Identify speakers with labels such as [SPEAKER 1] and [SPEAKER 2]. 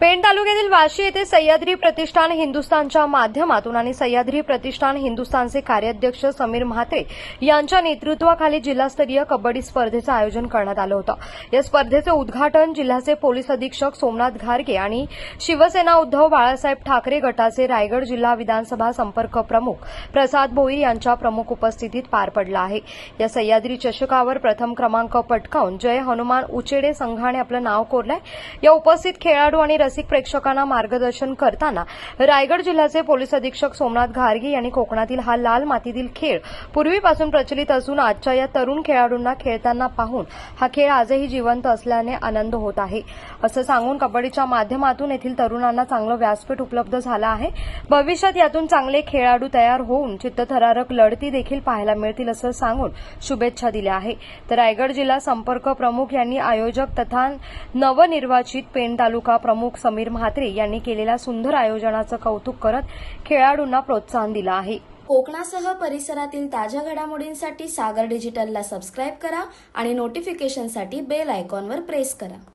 [SPEAKER 1] पेण तालुक्यातील वाशी येथे सह्याद्री प्रतिष्ठान हिंदुस्थानच्या माध्यमातून आणि सह्याद्री प्रतिष्ठान हिंदुस्थानचे कार्याध्यक्ष समीर म्हात्रे यांच्या नेतृत्वाखाली जिल्हास्तरीय कबड्डी स्पर्धेचं आयोजन करण्यात आलं होतं. या स्पर्धेचं उद्घाटन जिल्ह्याचे पोलीस अधीक्षक सोमनाथ घारगे आणि शिवसेना उद्धव बाळासाहेब ठाकरे गटाचे रायगड जिल्हा विधानसभा संपर्क प्रमुख प्रसाद भोईर यांच्या प्रमुख उपस्थितीत पार पडला आहे. या सह्याद्री चषकावर प्रथम क्रमांक पटकावून जय हनुमान उचेडे संघाने आपलं नाव कोरलंय. या उपस्थित खेळाडू आणि रसिक प्रेक्षकांना मार्गदर्शन करताना रायगड जिल्ह्याचे पोलीस अधीक्षक सोमनाथ घारगी यांनी कोकणातील हा लाल मातीतील खेळ पूर्वीपासून प्रचलित असून आजच्या या तरुण खेळाडूंना खेळताना पाहून हा खेळ आजही जिवंत असल्याने आनंद होत आहे. असं सांगून कबड्डीच्या माध्यमातून येथील तरुणांना चांगलं व्यासपीठ उपलब्ध झालं आहे. भविष्यात यातून चांगले खेळाडू तयार होऊन चित्तथरारक लढती देखील पाहायला मिळतील असं सांगून शुभेच्छा दिल्या आहे. तर रायगड जिल्हा संपर्क प्रमुख यांनी आयोजक तथा नवनिर्वाचित पेण तालुका प्रमुख समीर म्हात्रे यांनी केलेल्या सुंदर आयोजनाचं कौतुक करत खेळाडूंना प्रोत्साहन दिलं आहे.
[SPEAKER 2] कोकणासह परिसरातील ताज्या घडामोडींसाठी सागर डिजिटलला सबस्क्राईब करा आणि नोटिफिकेशनसाठी बेल आयकॉनवर प्रेस करा.